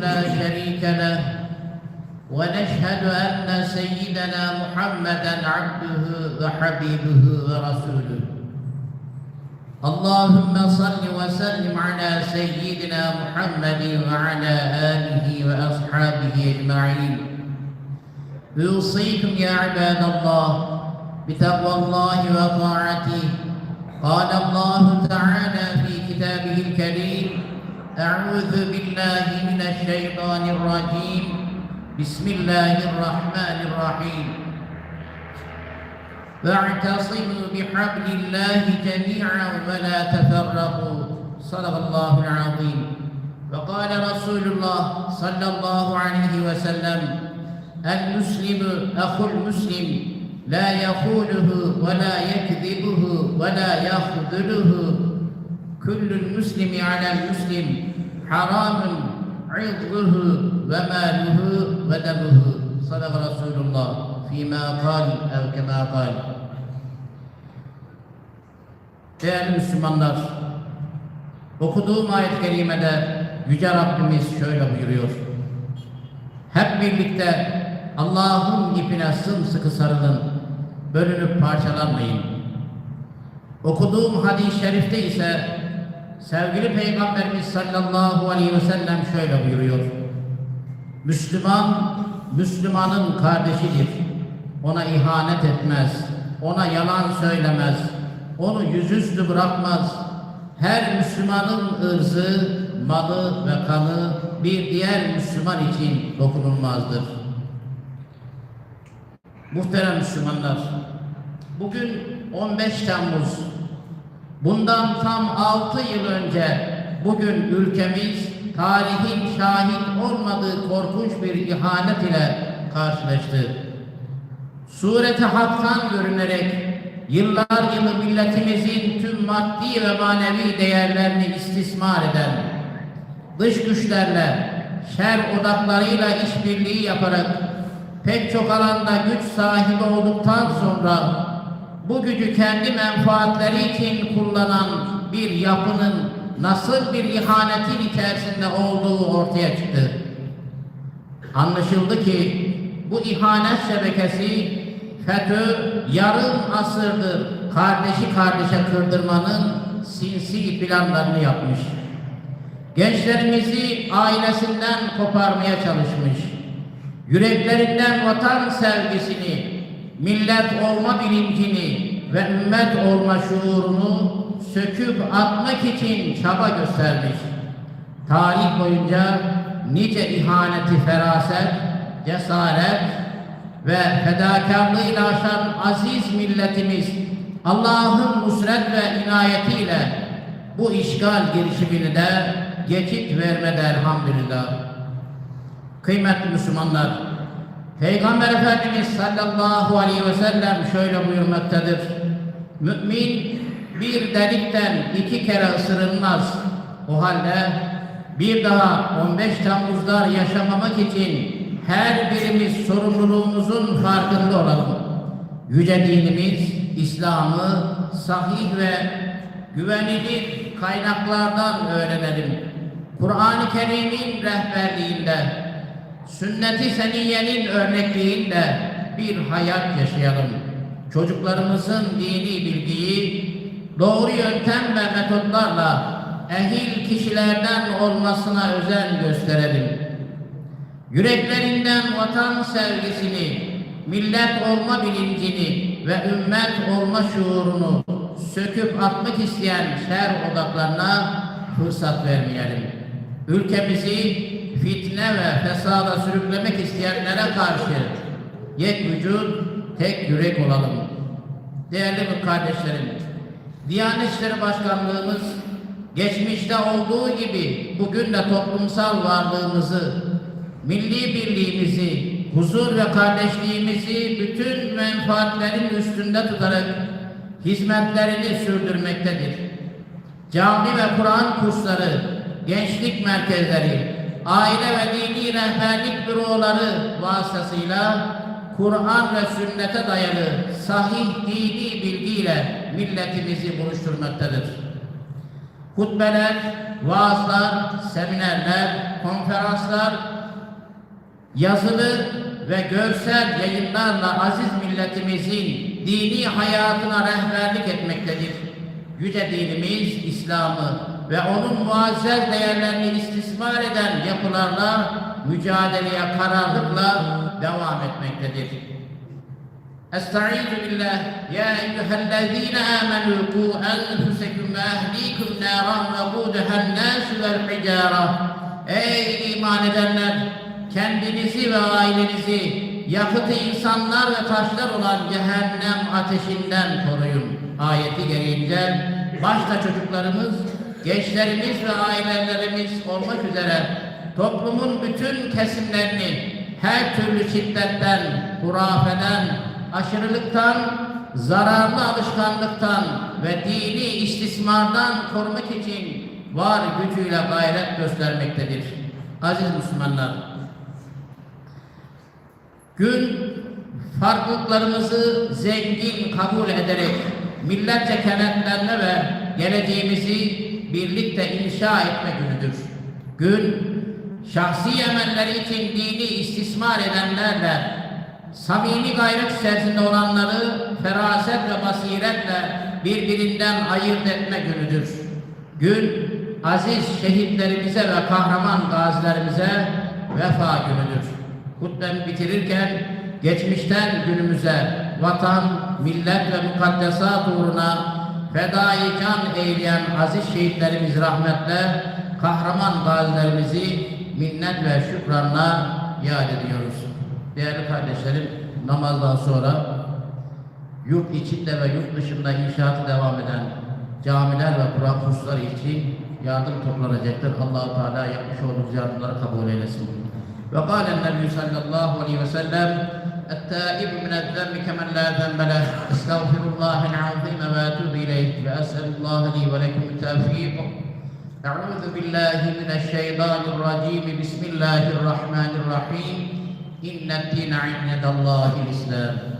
لا شريك له ونشهد أن سيدنا محمدا عبده وحبيبه ورسوله. اللهم صل وسلم على سيدنا محمد وعلى آله وأصحابه أجمعين. أوصيكم يا عباد الله بتقوى الله وطاعته. قال الله تعالى في كتابه الكريم أعوذ بالله من الشيطان الرجيم بسم الله الرحمن الرحيم واعتصموا بحبل الله جميعا ولا تفرقوا صدق الله العظيم وقال رسول الله صلى الله عليه وسلم المسلم أخو المسلم لا يخونه ولا يكذبه ولا يخذله كل المسلم على المسلم haramın izzuhu ve maluhu ve debuhu. Sadaka Resulullah fîmâ kal ev kemâ kal. Değerli Müslümanlar, okuduğum ayet-i kerimede Yüce Rabbimiz şöyle buyuruyor. Hep birlikte Allah'ın ipine sımsıkı sarılın, bölünüp parçalanmayın. Okuduğum hadis-i şerifte ise sevgili Peygamberimiz sallallahu aleyhi ve sellem şöyle buyuruyor. Müslüman, Müslümanın kardeşidir. Ona ihanet etmez, ona yalan söylemez, onu yüzüstü bırakmaz. Her Müslümanın ırzı, malı ve kanı bir diğer Müslüman için dokunulmazdır. Muhterem Müslümanlar, bugün 15 Temmuz. Bundan tam 6 yıl önce bugün ülkemiz tarihin şahit olmadığı korkunç bir ihanet ile karşılaştı. Sureti haktan görünerek yıllar yılı milletimizin tüm maddi ve manevi değerlerini istismar eden, dış güçlerle, şer odaklarıyla işbirliği yaparak pek çok alanda güç sahibi olduktan sonra bu gücü kendi menfaatleri için kullanan bir yapının nasıl bir ihanetin içerisinde olduğu ortaya çıktı. Anlaşıldı ki bu ihanet şebekesi FETÖ yarım asırdır kardeşi kardeşe kırdırmanın sinsi planlarını yapmış. Gençlerimizi ailesinden koparmaya çalışmış. Yüreklerinden vatan sevgisini, millet olma bilincini ve ümmet olma şuurunu söküp atmak için çaba göstermiş. Tarih boyunca nice ihaneti feraset, cesaret ve fedakarlığıyla aşan aziz milletimiz Allah'ın nusret ve inayetiyle bu işgal girişimini de geçit vermede elhamdülillah. Kıymetli Müslümanlar, Peygamber Efendimiz sallallahu aleyhi ve sellem şöyle buyurmaktadır. Mümin bir delikten iki kere ısırılmaz. O halde bir daha 15 Temmuz'lar yaşamamak için her birimiz sorumluluğumuzun farkında olalım. Yüce dinimiz İslam'ı sahih ve güvenilir kaynaklardan öğrenelim. Kur'an-ı Kerim'in rehberliğinde, sünnet-i seniyenin örnekliğinde bir hayat yaşayalım. Çocuklarımızın dini bilgiyi doğru yöntem ve metotlarla ehil kişilerden olmasına özen gösterelim. Yüreklerinden vatan sevgisini, millet olma bilincini ve ümmet olma şuurunu söküp atmak isteyen şer odaklarına fırsat vermeyelim. Ülkemizi fitne ve fesada sürüklemek isteyenlere karşı yek vücut, tek yürek olalım. Değerli bu kardeşlerim, Diyanet İşleri Başkanlığımız geçmişte olduğu gibi bugün de toplumsal varlığımızı, milli birliğimizi, huzur ve kardeşliğimizi bütün menfaatlerin üstünde tutarak hizmetlerini sürdürmektedir. Cami ve Kur'an kursları, gençlik merkezleri, aile ve dini rehberlik büroları vasıtasıyla Kur'an ve sünnete dayalı sahih dini bilgiyle milletimizi buluşturmaktadır. hutbeler, vaazlar, seminerler, konferanslar, yazılı ve görsel yayınlarla aziz milletimizin dini hayatına rehberlik etmektedir. Yüce dinimiz İslam'ı ve onun muazzez değerlerini istismar eden yapılarla mücadeleye kararlılıkla devam etmektedir. Estaizu billah ya eyyühellezine amenu ku enfusekum ve ehlikum naran ve kuduhen nasu vel hicara Ey iman edenler kendinizi ve ailenizi yakıtı insanlar ve taşlar olan cehennem ateşinden koruyun. Ayeti gereğince başta çocuklarımız, gençlerimiz ve ailelerimiz olmak üzere toplumun bütün kesimlerini her türlü şiddetten, hurafeden, aşırılıktan, zararlı alışkanlıktan ve dini istismardan korumak için var gücüyle gayret göstermektedir. Aziz Müslümanlar, gün farklılıklarımızı zengin kabul ederek milletçe kenetlenme ve geleceğimizi birlikte inşa etme günüdür. Gün şahsi emelleri için dini istismar edenlerle samimi gayret içerisinde olanları feraset ve basiretle birbirinden ayırt etme günüdür. Gün aziz şehitlerimize ve kahraman gazilerimize vefa günüdür. Hutbemi bitirirken geçmişten günümüze vatan, millet ve mukaddesat uğruna fedai can eyleyen aziz şehitlerimiz rahmetle, kahraman gazilerimizi minnet ve şükranla yad ediyoruz. Değerli kardeşlerim, namazdan sonra yurt içinde ve yurt dışında inşaatı devam eden camiler ve Kur'an kursları için yardım toplanacaktır. allah Teala yapmış olduğumuz yardımları kabul eylesin. Ve kâlen Nebi sallallahu aleyhi ve sellem التائب من الذنب كمن لا ذنب له. استغفر الله العظيم وأتوب إليه. وأسأل الله لي ولكم التوفيق. أعوذ بالله من الشيطان الرجيم. بسم الله الرحمن الرحيم. إن الدين عند الله الإسلام.